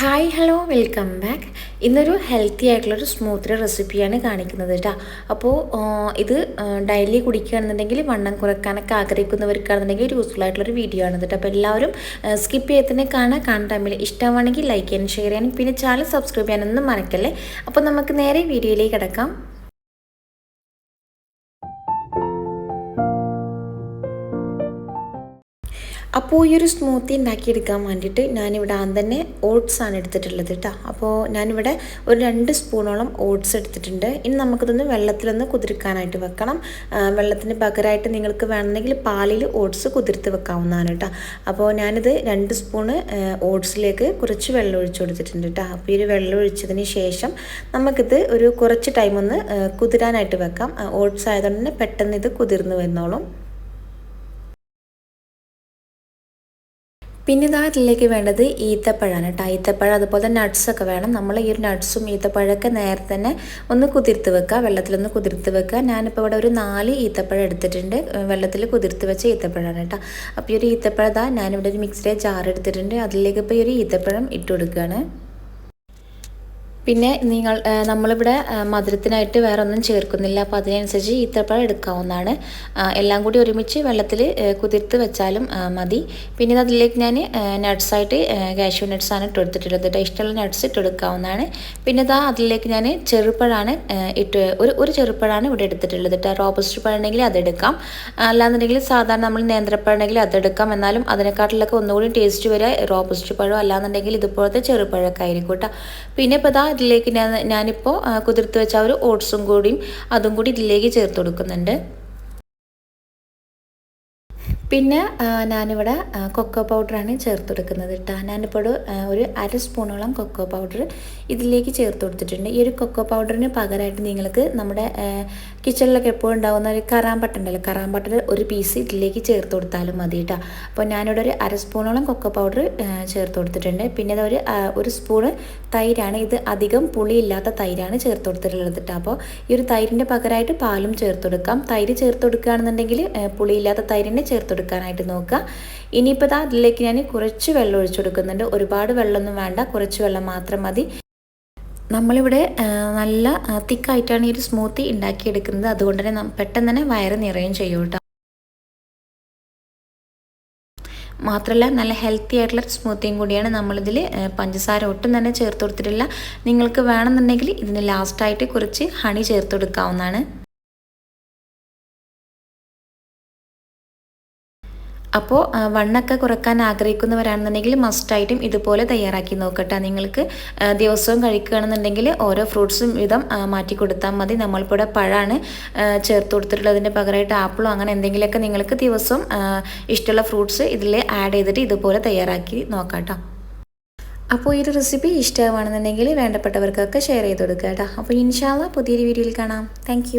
Hi hello welcome back ഇന്നൊരു healthy ആയിട്ടുള്ളൊരു smoothie റെസിപ്പിയാണ് കാണിക്കുന്നത് കേട്ടോ അപ്പോൾ ഇത് ഡെയിലി കുടിക്കുകയാണെന്നുണ്ടെങ്കിൽ വണ്ണം കുറയ്ക്കാനൊക്കെ ആഗ്രഹിക്കുന്നവർക്കാണെന്നുണ്ടെങ്കിൽ യൂസ്ഫുൾ ആയിട്ടുള്ളൊരു വീഡിയോ ആണ് കേട്ടോ അപ്പോൾ എല്ലാവരും സ്കിപ്പ് ചെയ്ത് തന്നെ കാണാൻ കാണാൻ ടൈമിൽ ഇഷ്ടമാണെങ്കിൽ ലൈക്ക് ചെയ്യാനും ഷെയർ ചെയ്യാനും. പിന്നെ ചാനൽ സബ്സ്ക്രൈബ് ചെയ്യാനൊന്നും മറക്കല്ലേ? അപ്പോൾ നമുക്ക് നേരെ വീഡിയോയിലേക്ക് കിടക്കാം. അപ്പോൾ ഈ ഒരു സ്മൂത്തി ഉണ്ടാക്കിയെടുക്കാൻ വേണ്ടിയിട്ട് ഞാനിവിടെ ആദ്യം തന്നെ ഓട്സ് ആണ് എടുത്തിട്ടുള്ളത് കേട്ടോ അപ്പോൾ ഞാനിവിടെ ഒരു രണ്ട് സ്പൂണോളം ഓട്സ് എടുത്തിട്ടുണ്ട്. ഇനി നമുക്കിതൊന്ന് വെള്ളത്തിലൊന്ന് കുതിർക്കാനായിട്ട് വെക്കണം. വെള്ളത്തിന് പകരമായിട്ട് നിങ്ങൾക്ക് വേണമെങ്കിൽ പാലിൽ ഓട്സ് കുതിർത്ത് വെക്കാവുന്നതാണ് കേട്ടോ അപ്പോൾ ഞാനിത് രണ്ട് സ്പൂണ് ഓട്സിലേക്ക് കുറച്ച് വെള്ളം ഒഴിച്ചു കൊടുത്തിട്ടുണ്ട് കേട്ടോ അപ്പോൾ ഈ ഒരു വെള്ളം ഒഴിച്ചതിന് ശേഷം നമുക്കിത് ഒരു കുറച്ച് ടൈം ഒന്ന് കുതിരാനായിട്ട് വെക്കാം. ഓട്സ് ആയതുകൊണ്ട് തന്നെ പെട്ടെന്ന് ഇത് കുതിർന്ന് വരുന്നോളും പിന്നെ ഇതാ ഇതിലേക്ക് വേണ്ടത് ഈത്തപ്പഴാണ് കേട്ടോ. ഈത്തപ്പഴം അതുപോലെ നട്ട്സൊക്കെ വേണം. നമ്മൾ ഈ ഒരു നട്ട്സും ഈത്തപ്പഴമൊക്കെ നേരത്തെ തന്നെ ഒന്ന് കുതിർത്ത് വെക്കുക. വെള്ളത്തിലൊന്ന് കുതിർത്ത് വെക്കുക. ഞാനിപ്പോൾ ഇവിടെ ഒരു നാല് ഈത്തപ്പഴം എടുത്തിട്ടുണ്ട്. വെള്ളത്തിൽ കുതിർത്ത് വെച്ച ഈത്തപ്പഴമാണ് കേട്ടോ. അപ്പോൾ ഈ ഒരു ഈത്തപ്പഴം ഇതാ ഞാനിവിടെ ഒരു മിക്സിയുടെ ജാർ എടുത്തിട്ടുണ്ട്. അതിലേക്ക് ഇപ്പോൾ ഈ ഒരു ഈത്തപ്പഴം ഇട്ട് കൊടുക്കുകയാണ്. പിന്നെ നിങ്ങൾ നമ്മളിവിടെ മധുരത്തിനായിട്ട് വേറെ ഒന്നും ചേർക്കുന്നില്ല. അപ്പോൾ അതിനനുസരിച്ച് ഈത്തപ്പഴം എടുക്കാവുന്നതാണ്. എല്ലാം കൂടി ഒരുമിച്ച് വെള്ളത്തിൽ കുതിർത്ത് വെച്ചാലും മതി. പിന്നെ അതിലേക്ക് ഞാൻ നട്ട്സായിട്ട് കാഷ്യൂ നട്ട്സാണ് ഇട്ട് കൊടുത്തിട്ടുള്ളത് കേട്ടോ. ഇഷ്ടമുള്ള നട്ട്സ് ഇട്ട് കൊടുക്കാവുന്നതാണ്. പിന്നെ ഇതാ അതിലേക്ക് ഞാൻ ചെറുപ്പഴാണ് ഇട്ട് ഒരു ഒരു ചെറുപ്പഴാണ് ഇവിടെ എടുത്തിട്ടുള്ളത് കേട്ടോ. റോബസ്റ്റ് പഴമെങ്കിൽ അതെടുക്കാം അല്ലാന്നുണ്ടെങ്കിൽ സാധാരണ നമ്മൾ നേന്ത്രപ്പഴമെങ്കിൽ അതെടുക്കാം എന്നാലും അതിനെക്കാട്ടിലൊക്കെ ഒന്നുകൂടി ടേസ്റ്റ് വരിക റോബസ്റ്റ് പഴം അല്ലാന്നുണ്ടെങ്കിൽ ഇതുപോലത്തെ ചെറുപ്പഴൊക്കെ ആയിരിക്കും കേട്ടോ. പിന്നെ ഇപ്പോൾ ഇതാ ഇതിലേക്ക് ഞാൻ ഞാനിപ്പോൾ കുതിർത്ത് വെച്ച ഒരു ഓട്സും കൂടിയും അതും കൂടി ഇതിലേക്ക് ചേർത്ത് കൊടുക്കുന്നുണ്ട്. പിന്നെ ഞാനിവിടെ കൊക്കോ പൗഡറാണ് ചേർത്ത് കൊടുക്കുന്നത് കേട്ടോ ഞാനിപ്പോൾ ഒരു അര സ്പൂണോളം കൊക്കോ പൗഡർ ഇതിലേക്ക് ചേർത്ത് കൊടുത്തിട്ടുണ്ട്. ഈ ഒരു കൊക്കോ പൗഡറിന് പകരമായിട്ട് നിങ്ങൾക്ക് നമ്മുടെ കിച്ചണിലൊക്കെ എപ്പോഴും ഉണ്ടാകുന്ന ഒരു കറാമ്പട്ട ഉണ്ടല്ലോ. കറാമ്പട്ട ഒരു പീസ് ഇതിലേക്ക് ചേർത്ത് കൊടുത്താലും മതി കേട്ടോ അപ്പോൾ ഞാനിവിടെ ഒരു അര സ്പൂണോളം കൊക്കോ പൗഡർ ചേർത്ത് കൊടുത്തിട്ടുണ്ട്. പിന്നെ ഒരു ഒരു സ്പൂണ് തൈരാണ്. ഇത് അധികം പുളിയില്ലാത്ത തൈരാണ് ചേർത്ത് കൊടുത്തിട്ടുള്ളത് കേട്ടോ അപ്പോൾ ഈ ഒരു തൈരിന്റെ പകരമായിട്ട് പാലും ചേർത്ത് കൊടുക്കാം. തൈര് ചേർത്ത് കൊടുക്കുകയാണെന്നുണ്ടെങ്കിൽ പുളിയില്ലാത്ത തൈരിനെ ചേർത്ത് കൊടുക്കാനായിട്ട് നോക്കുക. ഇനിയിപ്പോൾ അതിലേക്ക് ഞാൻ കുറച്ച് വെള്ളം ഒഴിച്ചു കൊടുക്കുന്നുണ്ട്. ഒരുപാട് വെള്ളമൊന്നും വേണ്ട. കുറച്ച് വെള്ളം മാത്രം മതി. നമ്മളിവിടെ നല്ല തിക്കായിട്ടാണ് ഈ ഒരു സ്മൂത്തി ഉണ്ടാക്കിയെടുക്കുന്നത്. അതുകൊണ്ട് തന്നെ പെട്ടെന്ന് തന്നെ വയറ് നിറയും ചെയ്യും മാത്രമല്ല നല്ല ഹെൽത്തി ആയിട്ടുള്ള സ്മൂത്തിയും കൂടിയാണ് നമ്മളിതിൽ പഞ്ചസാര ഒട്ടും തന്നെ ചേർത്ത് കൊടുത്തിട്ടില്ല. നിങ്ങൾക്ക് വേണമെന്നുണ്ടെങ്കിൽ ഇതിന് ലാസ്റ്റായിട്ട് കുറച്ച് ഹണി ചേർത്ത് കൊടുക്കാവുന്നതാണ്. അപ്പോൾ വണ്ണൊക്കെ കുറയ്ക്കാൻ ആഗ്രഹിക്കുന്നവരാണെന്നുണ്ടെങ്കിൽ മസ്റ്റായിട്ടും ഇതുപോലെ തയ്യാറാക്കി നോക്കട്ടെ. നിങ്ങൾക്ക് ദിവസവും കഴിക്കുകയാണെന്നുണ്ടെങ്കിൽ ഓരോ ഫ്രൂട്ട്സും വിധം മാറ്റി കൊടുത്താൽ മതി. നമ്മളിപ്പോൾ പഴമാണ് ചേർത്ത് കൊടുത്തിട്ടുള്ളതിന്റെ പകരമായിട്ട് ആപ്പിളോ അങ്ങനെ എന്തെങ്കിലുമൊക്കെ നിങ്ങൾക്ക് ദിവസവും ഇഷ്ടമുള്ള ഫ്രൂട്ട്സ് ഇതിൽ ആഡ് ചെയ്തിട്ട് ഇതുപോലെ തയ്യാറാക്കി നോക്കാം അപ്പോൾ ഈ ഒരു റെസിപ്പി ഇഷ്ടമാണെന്നുണ്ടെങ്കിൽ വേണ്ടപ്പെട്ടവർക്കൊക്കെ ഷെയർ ചെയ്ത് കൊടുക്കുക കേട്ടോ. അപ്പോൾ ഇൻഷാല്ല പുതിയൊരു വീഡിയോയിൽ കാണാം. താങ്ക്